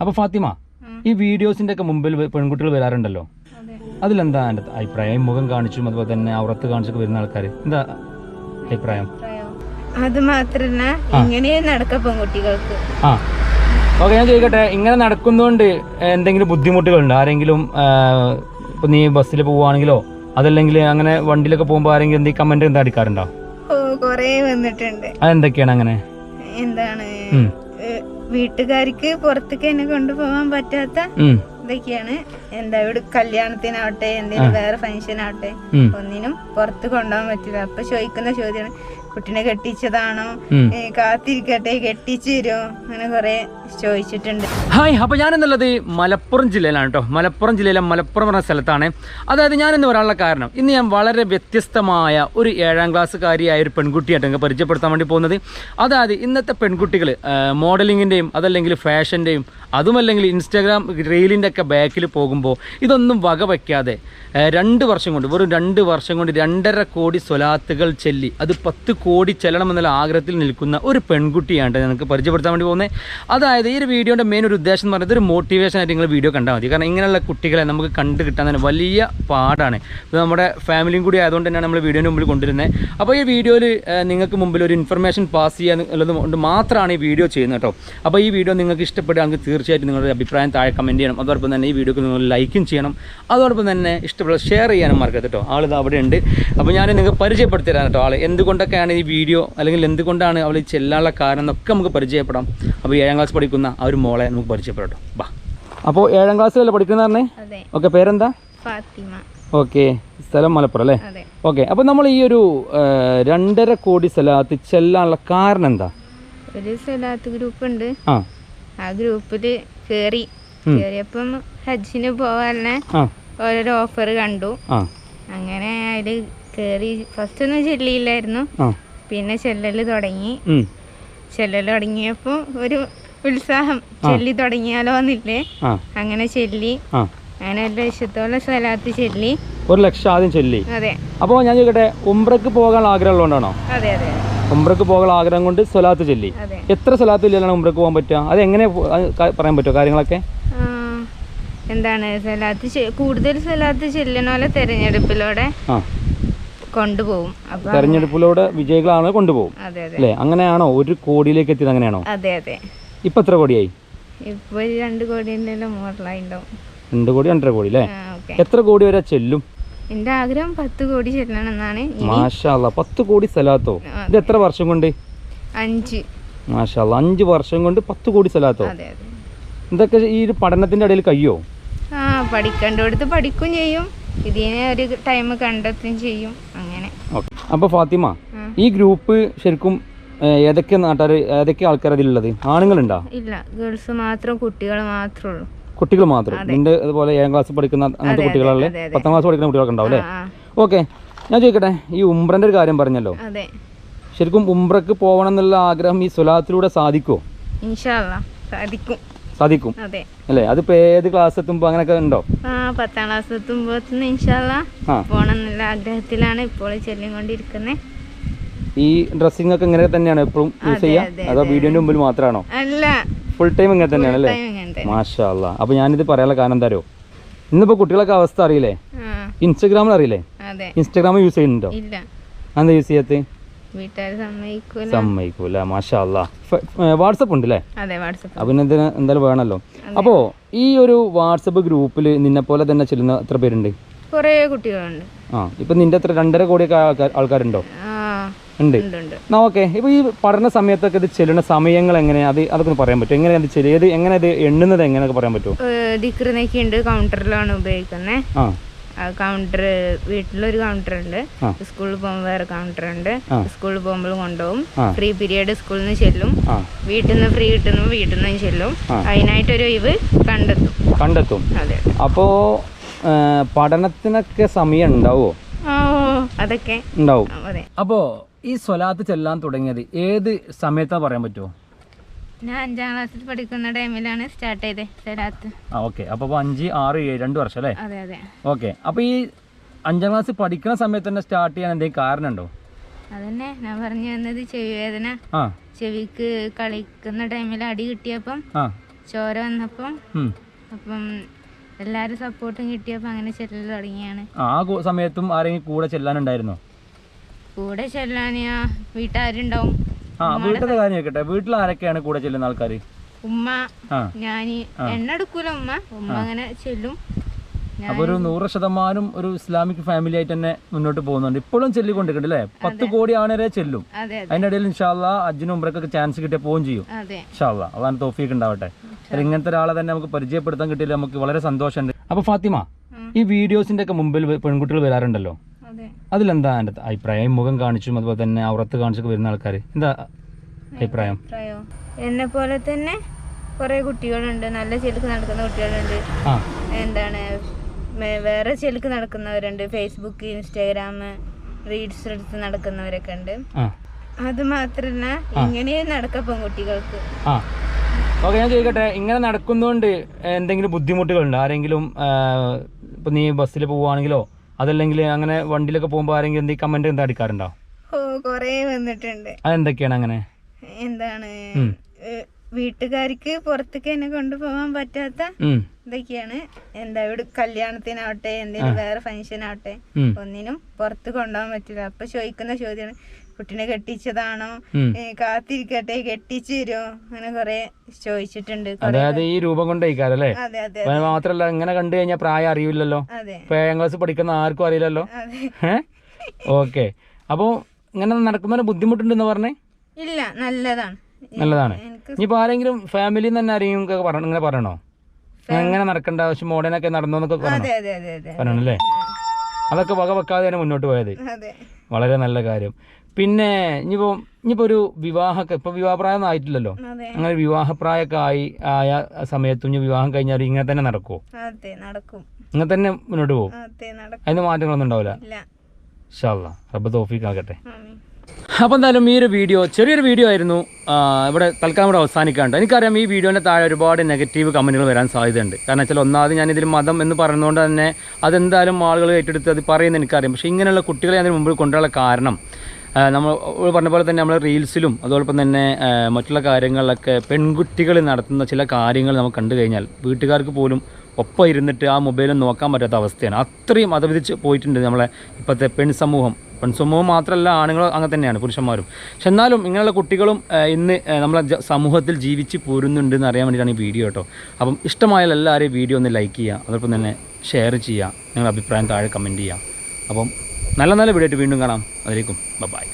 അപ്പൊ ഫാത്തിമ ഈ വീഡിയോസിന്റെ ഒക്കെ മുമ്പിൽ പെൺകുട്ടികൾ വരാറുണ്ടല്ലോ. അതെ. അതിലെന്താ എന്റെ അഭിപ്രായം? മുഖം കാണിച്ചും അതുപോലെ തന്നെ അവർത്ത് കാണിച്ചൊക്കെ വരുന്ന ആൾക്കാർ എന്താ അഭിപ്രായം? അത് മാത്രല്ല ഇങ്ങനെ നടക്ക പെൺകുട്ടികൾക്ക്. ആ. ഓക്കെ ഞാൻ ചോദിക്കട്ടെ ഇങ്ങനെ നടക്കുന്നതുകൊണ്ട് എന്തെങ്കിലും ബുദ്ധിമുട്ടുകളുണ്ട്? ആരെങ്കിലും ഇപ്പൊ നീ ബസ്സിൽ പോവാണെങ്കിലോ അതല്ലെങ്കിൽ അങ്ങനെ വണ്ടിയിലൊക്കെ പോകുമ്പോൾ ആരെങ്കിലും എന്തെങ്കിലും കമന്റ് എന്താ അടിക്കാറുണ്ടോ? കൊറേ വന്നിട്ടുണ്ട്. അതെന്തൊക്കെയാണ് അങ്ങനെ? എന്താണ്? വീട്ടുകാർക്ക് പുറത്തേക്ക് എന്നെ കൊണ്ടുപോകാൻ പറ്റാത്ത ഇതൊക്കെയാണ്. എന്താ ഇവിടെ കല്യാണത്തിനാവട്ടെ എന്തെങ്കിലും വേറെ ഫംഗ്ഷൻ ആവട്ടെ ഒന്നിനും പുറത്ത് കൊണ്ടുപോകാൻ പറ്റില്ല. അപ്പൊ ചോദിക്കുന്ന ചോദ്യമാണ് കുട്ടിനെ കെട്ടിച്ചതാണോ? കാത്തിരിക്കട്ടെ കെട്ടിച്ചു തരുമോ അങ്ങനെ കൊറേ ചോദിച്ചിട്ടുണ്ട്. ഹായ് ഞാൻ ഞാനെന്നുള്ളത് മലപ്പുറം ജില്ലയിലാണ് കേട്ടോ മലപ്പുറം ജില്ലയിലെ മലപ്പുറം പറഞ്ഞ സ്ഥലത്താണ്. അതായത് ഞാൻ ഞാനിന്ന് വരാനുള്ള കാരണം ഇന്ന് ഞാൻ വളരെ വ്യത്യസ്തമായ ഒരു ഏഴാം ക്ലാസ്സുകാരിയായ ഒരു പെൺകുട്ടിയായിട്ട് പരിചയപ്പെടുത്താൻ വേണ്ടി പോകുന്നത്. അതായത് ഇന്നത്തെ പെൺകുട്ടികൾ മോഡലിങ്ങിന്റെയും അതല്ലെങ്കിൽ ഫാഷന്റെയും അതുമല്ലെങ്കിൽ ഇൻസ്റ്റാഗ്രാം റീലിന്റെ ഒക്കെ ബാക്കിൽ പോകുമ്പോൾ ഇതൊന്നും വക വയ്ക്കാതെ രണ്ട് വർഷം കൊണ്ട് വെറും രണ്ട് വർഷം കൊണ്ട് രണ്ടര കോടി സ്വലാത്തുകൾ ചെല്ലി അത് പത്ത് കോടി ചെല്ലണമെന്നുള്ള ആഗ്രഹത്തിൽ നിൽക്കുന്ന ഒരു പെൺകുട്ടിയാണ് ട്ടോ ഞങ്ങൾക്ക് പരിചയപ്പെടുത്താൻ വേണ്ടി പോകുന്നത്. അതായത് ഈ ഒരു വീഡിയോന്റെ മെയിൻ ഒരു ഉദ്ദേശം എന്ന് പറയുന്നത് ഒരു മോട്ടിവേഷൻ ആയിട്ട് നിങ്ങൾ വീഡിയോ കണ്ടാൽ മതി. കാരണം ഇങ്ങനെയുള്ള കുട്ടികളെ നമുക്ക് കണ്ട് കിട്ടാൻ തന്നെ വലിയ പാടാണ്. ഇത് നമ്മുടെ ഫാമിലിയും കൂടി ആയതുകൊണ്ട് തന്നെയാണ് നമ്മൾ വീഡിയോന്റെ മുമ്പിൽ കൊണ്ടുവരുന്നത് അപ്പോൾ ഈ വീഡിയോയിൽ നിങ്ങൾക്ക് മുമ്പിൽ ഒരു ഇൻഫർമേഷൻ പാസ് ചെയ്യാൻ ഉള്ളത് കൊണ്ട് മാത്രമാണ് ഈ വീഡിയോ ചെയ്യുന്നത് കേട്ടോ. അപ്പോൾ ഈ വീഡിയോ നിങ്ങൾക്ക് ഇഷ്ടപ്പെടുകയാണെങ്കിൽ തീർച്ചയായിട്ടും നിങ്ങളുടെ അഭിപ്രായം താഴെ കമന്റ് ചെയ്യണം. അതോടൊപ്പം തന്നെ ഈ വീഡിയോക്ക് നിങ്ങൾ ലൈക്കും ചെയ്യണം. അതോടൊപ്പം തന്നെ ഇഷ്ടപ്പെടുക ഷെയർ ചെയ്യാനും മറക്കരുത് കേട്ടോ. ആളിത് അവിടെ ഉണ്ട്. അപ്പോൾ ഞാൻ നിങ്ങൾക്ക് പരിചയപ്പെടുത്തി തരാം കേട്ടോ ആൾ എന്തുകൊണ്ടൊക്കെയാണ് ഈ വീഡിയോ അല്ലെങ്കിൽ എന്തുകൊണ്ടാണ് അവൾ ചെല്ലാനുള്ള കാരണം എന്നൊക്കെ നമുക്ക് പരിചയപ്പെടാം. അപ്പോൾ ഏഴാം ക്ലാസ് പഠിക്കുന്ന ആ ഒരു മോളെ നമുക്ക് പരിചയപ്പെടട്ടോ. ബാ അപ്പോൾ ഏഴാം ക്ലാസ്സിലല്ലേ പഠിക്കുന്ന പറഞ്ഞേ? ഓക്കെ പേരെന്താ? ഫാത്തിമ. ഓക്കെ സ്ഥലം മലപ്പുറം അല്ലേ? ഓക്കെ അപ്പോൾ നമ്മൾ ഈ ഒരു രണ്ടര കോടി സ്ഥലത്ത് ചെല്ലാനുള്ള കാരണം എന്താ? ഒരു സ്ഥലത്ത് ഗ്രൂപ്പ് ഉണ്ട്. ആ. ആ ഗ്രൂപ്പിൽ കേറി. കേറിയപ്പം ഹജ്ജിന് പോവാനെ ഓരോരോ ഓഫർ കണ്ടു. അങ്ങനെ അതിൽ കേറി ഫസ്റ്റ് ഒന്നും ചെല്ലിയില്ലായിരുന്നു. പിന്നെ ചെല്ലല് തുടങ്ങി. ചെല്ലല് തുടങ്ങിയപ്പോ ഒരു ഉത്സാഹം ചെല്ലി തുടങ്ങിയാലോ എന്നില്ലേ? അങ്ങനെ ചെല്ലി അങ്ങനെ ഒരു ലക്ഷത്തോളം സ്ഥലത്ത് ചെല്ലി. ഒരു ലക്ഷം ആദ്യം ചെല്ലി. അതെ. അപ്പോൾ ഞാൻ ചോദിക്കട്ടെ ഉംറക്ക് പോകാൻ ആഗ്രഹം ഉള്ളതുകൊണ്ടാണോ അതെ അതെ. ഉംറക്ക് പോകാൻ ആഗ്രഹം കൊണ്ട് സ്വലാത്ത് ചെല്ലി. എത്ര സ്വലാത്ത് ചൊല്ലിയാണ് ഉംറക്ക് പോകാൻ പറ്റുക? അത് എങ്ങനെ പറയാൻ പറ്റുമോ കാര്യങ്ങളൊക്കെ? എന്താണ് സ്വലാത്ത് കൂടുതൽ സ്വലാത്ത് ചെല്ലണ പോലെ തെരഞ്ഞെടുപ്പിലൂടെ കൊണ്ടുപോകും. തെരഞ്ഞെടുപ്പിലൂടെ വിജയികളാണ് കൊണ്ടുപോകും. അല്ലേ? അങ്ങനെയാണോ? ഒരു കോടിയിലേക്ക് എത്തിയത് അങ്ങനെയാണോ? അതെ അതെ. ഇപ്പം എത്ര കോടിയായി? ഇപ്പൊ ഒരു രണ്ട് കോടിന്റെ മുകളിലായിണ്ടാവും രണ്ട് കോടി രണ്ടര കോടി അല്ലേ എത്ര കോടി വരെ ചെല്ലും? എന്റെ ആഗ്രഹം പത്ത് കോടി ചെല്ലണം എന്നാണ് മാഷാല്ല പത്ത് കോടി സ്ഥലത്തോ ഇത് എത്ര വർഷം കൊണ്ട്? അഞ്ച്. മാഷാല്ല അഞ്ച് വർഷം കൊണ്ട് പത്ത് കോടി സ്ഥലത്തോ ഇതൊക്കെ ഈ ഒരു പഠനത്തിന്റെ ഇടയിൽ കഴിയോ ആ പഠിക്കേണ്ടടുത്ത് പഠിക്കും ചെയ്യും. ഇതിനെ ഒരു ടൈം കണ്ടെത്തുകയും ചെയ്യും. അങ്ങനെ. അപ്പോൾ ഫാത്തിമ ഈ ഗ്രൂപ്പ് ശരിക്കും ഏതൊക്കെ നാട്ടുകാർ ഏതൊക്കെ ആൾക്കാർ അതിലുള്ളത് ആണുങ്ങളുണ്ടോ? ഇല്ല ഗേൾസ് മാത്രം കുട്ടികൾ മാത്രമേ ഉള്ളൂ. കുട്ടികൾ മാത്രം? നിന്റെ അതുപോലെ ഏഴാം ക്ലാസ് പഠിക്കുന്ന അങ്ങനത്തെ കുട്ടികളല്ലേ. പത്താം ക്ലാസ് പഠിക്കുന്ന കുട്ടികളൊക്കെ ഉണ്ടാവും അല്ലേ ഓക്കെ ഞാൻ ചോദിക്കട്ടെ ഈ ഉംബ്രന്റെ ഒരു കാര്യം പറഞ്ഞല്ലോ. ശരിക്കും ഉംബ്രക്ക് പോകണം എന്നുള്ള ആഗ്രഹം ഈ സ്വലാത്തിലൂടെ സാധിക്കുമോ സാധിക്കും. സാധിക്കും. അതെ. അല്ലേ? അതിപ്പോൾ ഏത് ക്ലാസ് എത്തുമ്പോ അങ്ങനെയൊക്കെ ഉണ്ടോ? പത്താം ക്ലാസ് എത്തുമ്പോ പോണം എന്നുള്ള ആഗ്രഹത്തിലാണ് ഇപ്പോൾ ചെല്ലിക്കൊണ്ടിരിക്കുന്നത് ഈ ഡ്രസ്സിംഗ് ഒക്കെ ഇങ്ങനെ തന്നെയാണ് എപ്പോഴും യൂസ് ചെയ്യാ? അതോ വീഡിയോന്റെ മുമ്പിൽ മാത്രമാണോ അല്ല. ഫുൾ ടൈം ഇങ്ങനെ തന്നെയാണ് അല്ലേ? മാഷാല്ല അപ്പൊ മാഷാ അപ്പോൾ ഞാനിത് പറയാനുള്ള കാരണം എന്താ അറിയോ? ഇന്നിപ്പോ കുട്ടികളൊക്കെ അവസ്ഥ അറിയില്ലേ? ഇൻസ്റ്റാഗ്രാമിൽ അറിയില്ലേ? ഇൻസ്റ്റാഗ്രാം യൂസ് ചെയ്യുന്നുണ്ടോ? എന്താ യൂസ് ചെയ്യാത്ത? സമ്മതിക്കൂല. മാഷാ വാട്സപ്പ് ഉണ്ട് അല്ലേ അപ്പം പിന്നെ എന്തായാലും വേണമല്ലോ അപ്പോ ഈ ഒരു വാട്സപ്പ് ഗ്രൂപ്പിൽ നിന്നെ പോലെ തന്നെ ചെല്ലുന്ന എത്ര പേരുണ്ട്? കുട്ടികളുണ്ട്. ആ ഇപ്പൊ നിന്റെ എത്ര? രണ്ടര കോടിയൊക്കെ ആൾക്കാരുണ്ടോ? ആ ഉണ്ട്. എന്നാ ഓക്കെ. ഇപ്പോൾ ഈ പഠന സമയത്തൊക്കെ ഇത് ചെല്ലുന്ന സമയങ്ങൾ എങ്ങനെയാണ് അത് അതൊക്കെ ഒന്ന് പറയാൻ പറ്റുമോ? എങ്ങനെ ഇത് ചെല്ലുക എങ്ങനെ ഇത് എണ്ണുന്നത് എങ്ങനെയൊക്കെ പറയാൻ പറ്റുമോ? ദിക്റിനൊക്കെ ഉണ്ട് കൗണ്ടറിലാണ് ഉപയോഗിക്കുന്നത് ആ. കൗണ്ടർ വീട്ടിലൊരു കൗണ്ടർ ഉണ്ട്. സ്കൂളിൽ പോകുമ്പോൾ വേറെ കൗണ്ടർ ഉണ്ട്. സ്കൂളിൽ പോകുമ്പോൾ കൊണ്ടുപോകും. ഫ്രീ പീരീഡ് സ്കൂളിൽ നിന്ന് ചെല്ലും. വീട്ടിൽ നിന്ന് ഫ്രീ കിട്ടുന്നു വീട്ടിൽ നിന്നും ചെല്ലും. അതിനായിട്ടൊരു ഇവ് കണ്ടെത്തും. കണ്ടെത്തും. അതെ. അപ്പോൾ പഠനത്തിനൊക്കെ സമയം ഉണ്ടാവുമോ ഓ അതൊക്കെ ഉണ്ടാവും. അതെ. അപ്പോൾ ഈ സ്വലാത്ത് ചെല്ലാൻ തുടങ്ങിയത് ഏത് സമയത്താണ് പറയാൻ പറ്റുമോ ഞാൻ അഞ്ചാം ക്ലാസ്സിൽ പഠിക്കുന്ന ടൈമിലാണ് സ്റ്റാർട്ട് ചെയ്തത് ആ ഓക്കെ. അപ്പോൾ അഞ്ച് ആറ് ഏഴ് രണ്ട് വർഷം അല്ലേ? അതെ അതെ. ഓക്കെ. അപ്പോൾ ഈ അഞ്ചാം ക്ലാസ് പഠിക്കുന്ന സമയത്ത് തന്നെ സ്റ്റാർട്ട് ചെയ്യാൻ എന്തെങ്കിലും കാരണമുണ്ടോ? അതന്നെ. ഞാൻ പറഞ്ഞു വന്നത് ചെവി വേദന ആ. ചെവിക്ക് കളിക്കുന്ന ടൈമിൽ അടി കിട്ടിയപ്പം ആ. ചോര വന്നപ്പം ഉം. അപ്പം എല്ലാരും സപ്പോർട്ടും കിട്ടിയപ്പോൾ അങ്ങനെ ചെല്ലൽ തുടങ്ങിയാണ്. ആ ആ സമയത്തും ആരെങ്കിലും കൂടെ ചെല്ലാനുണ്ടായിരുന്നോ? കൂടെ ചെല്ലാനിയാ? വീട്ടുകാരുണ്ടാവും ആ വീട്ടിലെ കാര്യം കേട്ടെ വീട്ടിൽ ആരൊക്കെയാണ് കൂടെ ചെല്ലുന്ന ആൾക്കാർ ഉമ്മ ഞാനി എണ്ണ എടുക്കൂല ഉമ്മ. ഉമ്മ അങ്ങനെ ചെല്ലും. അപ്പൊ ഒരു നൂറ് ശതമാനം ഒരു ഇസ്ലാമിക് ഫാമിലി ആയിട്ട് തന്നെ മുന്നോട്ട് പോകുന്നുണ്ട്. ഇപ്പോഴും ചെല്ലിക്കൊണ്ടിരിക്കുന്നുണ്ട് അല്ലേ പത്ത് കോടി ആണവരെ ചെല്ലും. അതെ അതെ. അതിന്റെ ഇടയിൽ ഇൻഷാല്ല അജ്ജിനും ഉംറക്കൊക്കെ ചാൻസ് കിട്ടിയ പോവും ചെയ്യും. ഇൻഷാല്ല അതാണ് തോഫീക്ക് ഉണ്ടാവട്ടെ. ഇങ്ങനത്തെ ഒരാളെ തന്നെ നമുക്ക് പരിചയപ്പെടുത്താൻ കിട്ടിയില്ല നമുക്ക് വളരെ സന്തോഷമുണ്ട്. അപ്പൊ ഫാത്തിമ. ഈ വീഡിയോസിന്റെ ഒക്കെ മുമ്പിൽ പെൺകുട്ടികൾ വരാറുണ്ടല്ലോ? അതിലെന്താ എന്റെ അഭിപ്രായം? മുഖം കാണിച്ചും അതുപോലെ തന്നെ അവറത്ത് കാണിച്ചൊക്കെ വരുന്ന ആൾക്കാർ എന്താ അഭിപ്രായം? എന്നെ പോലെ തന്നെ കുറേ കുട്ടികളുണ്ട്. നല്ല ചെലുക്ക് നടക്കുന്ന കുട്ടികളുണ്ട്. എന്താണ് വേറെ ചെലുക്ക് നടക്കുന്നവരുണ്ട്. ഫേസ്ബുക്ക് ഇൻസ്റ്റാഗ്രാം റീൽസ് എടുത്ത് നടക്കുന്നവരൊക്കെ ഉണ്ട്. അത് മാത്രല്ല ഇങ്ങനെയും നടക്ക പെൺകുട്ടികൾക്ക്. ആ. ഓക്കെ ഞാൻ ചോദിക്കട്ടെ ഇങ്ങനെ നടക്കുന്നതുകൊണ്ട് എന്തെങ്കിലും ബുദ്ധിമുട്ടുകളുണ്ട്? ആരെങ്കിലും ഇപ്പൊ നീ ബസ്സിൽ പോവുകയാണെങ്കിലോ അതല്ലെങ്കിൽ അങ്ങനെ വണ്ടിയിലൊക്കെ പോകുമ്പോൾ ആരെങ്കിലും എന്തെങ്കിലും കമന്റ് എന്താ അടിക്കാറുണ്ടോ? ഓ കുറേ വന്നിട്ടുണ്ട്. അതെന്തൊക്കെയാണ് അങ്ങനെ? എന്താണ്. വീട്ടുകാർക്ക് പുറത്തേക്ക് എന്നെ കൊണ്ടുപോകാൻ പറ്റാത്ത എന്തൊക്കെയാണ് ഇതൊക്കെയാണ്. എന്താ ഇവിടെ കല്യാണത്തിനാവട്ടെ എന്തെങ്കിലും വേറെ ഫംഗ്ഷൻ ആവട്ടെ ഒന്നിനും പുറത്ത് കൊണ്ടുപോകാൻ പറ്റില്ല. അപ്പൊ ചോദിക്കുന്ന ചോദ്യമാണ് കുട്ടീനെ കെട്ടിച്ചതാണോ? കാത്തിരിക്കട്ടെ കെട്ടിച്ചു തരുമോ അങ്ങനെ കൊറേ ചോദിച്ചിട്ടുണ്ട് അതായത് ഈ രൂപം കൊണ്ടേക്കാരല്ലേ അപ്പൊ മാത്രല്ല ഇങ്ങനെ കണ്ടു കഴിഞ്ഞാൽ പ്രായം അറിയില്ലല്ലോ. ഏഴാം ക്ലാസ് പഠിക്കുന്ന ആർക്കും അറിയില്ലല്ലോ. ഓക്കെ. അപ്പോൾ ഇങ്ങനെ നടക്കുന്നതിന് ബുദ്ധിമുട്ടുണ്ടെന്ന് പറഞ്ഞേ? ഇല്ല നല്ലതാണ്. നല്ലതാണ്. ഇനിയിപ്പോ ആരെങ്കിലും ഫാമിലിന്ന് തന്നെ ആരെങ്കിലും ഇങ്ങനെ പറയണോ? എങ്ങനെ നടക്കേണ്ട? ആവശ്യം മോഡേനൊക്കെ നടന്നോന്നൊക്കെ പറയണല്ലേ? അതൊക്കെ വക വെക്കാതെ തന്നെ മുന്നോട്ട് പോയത്. വളരെ നല്ല കാര്യം. പിന്നെ ഇനിയിപ്പോ ഇനിയിപ്പോ ഒരു വിവാഹമൊക്കെ ഇപ്പൊ വിവാഹപ്രായം ഒന്നും ആയിട്ടില്ലല്ലോ? അങ്ങനെ വിവാഹപ്രായമൊക്കെ ആയി ആയ സമയത്തും ഇനി വിവാഹം കഴിഞ്ഞാൽ ഇങ്ങനെ തന്നെ നടക്കുമോ നടക്കും. ഇങ്ങനെ തന്നെ മുന്നോട്ട് പോകും അതിന് മാറ്റങ്ങളൊന്നും ഉണ്ടാവില്ല? ഇൻഷാല്ല റബ്ബ് അപ്പോൾ എന്തായാലും ഈ ഒരു വീഡിയോ ചെറിയൊരു വീഡിയോ ആയിരുന്നു ഇവിടെ തൽക്കാലം ഇവിടെ അവസാനിക്കാണ്ട്. എനിക്കറിയാം ഈ വീഡിയോന്റെ താഴെ ഒരുപാട് നെഗറ്റീവ് കമന്റുകൾ വരാൻ സാധ്യതയുണ്ട്. കാരണം വെച്ചാൽ ഒന്നാമത് ഞാൻ ഇതിൽ മതം എന്ന് പറയുന്നതുകൊണ്ട് തന്നെ അതെന്തായാലും ആളുകൾ ഏറ്റെടുത്ത് അത് പറയുന്നത് എനിക്കറിയാം. പക്ഷേ ഇങ്ങനെയുള്ള കുട്ടികളെ അതിന് മുമ്പിൽ കൊണ്ടുള്ള കാരണം നമ്മൾ പറഞ്ഞ പോലെ തന്നെ നമ്മൾ റീൽസിലും അതോടൊപ്പം തന്നെ മറ്റുള്ള കാര്യങ്ങളിലൊക്കെ പെൺകുട്ടികൾ നടത്തുന്ന ചില കാര്യങ്ങൾ നമുക്ക് കണ്ടു കഴിഞ്ഞാൽ വീട്ടുകാർക്ക് പോലും ഒപ്പം ഇരുന്നിട്ട് ആ മൊബൈലും നോക്കാൻ പറ്റാത്ത അവസ്ഥയാണ്. അത്രയും അതവിധിച്ച് പോയിട്ടുണ്ട് നമ്മളെ ഇപ്പോഴത്തെ പെൺ സമൂഹം. പെൺ സമൂഹം മാത്രമല്ല ആണുങ്ങളും അങ്ങനെ തന്നെയാണ് പുരുഷന്മാരും. പക്ഷെ എന്നാലും ഇങ്ങനെയുള്ള കുട്ടികളും ഇന്ന് നമ്മളെ സമൂഹത്തിൽ ജീവിച്ച് പോരുന്നുണ്ട് എന്ന് അറിയാൻ വേണ്ടിയിട്ടാണ് ഈ വീഡിയോ കേട്ടോ. അപ്പം ഇഷ്ടമായാൽ എല്ലാവരെയും വീഡിയോ ഒന്ന് ലൈക്ക് ചെയ്യുക അതോടൊപ്പം തന്നെ ഷെയർ ചെയ്യുക നിങ്ങളുടെ അഭിപ്രായം താഴെ കമന്റ് ചെയ്യുക. അപ്പം നല്ല നല്ല വീഡിയോ വീണ്ടും കാണാം. അതിലേക്കും ബൈ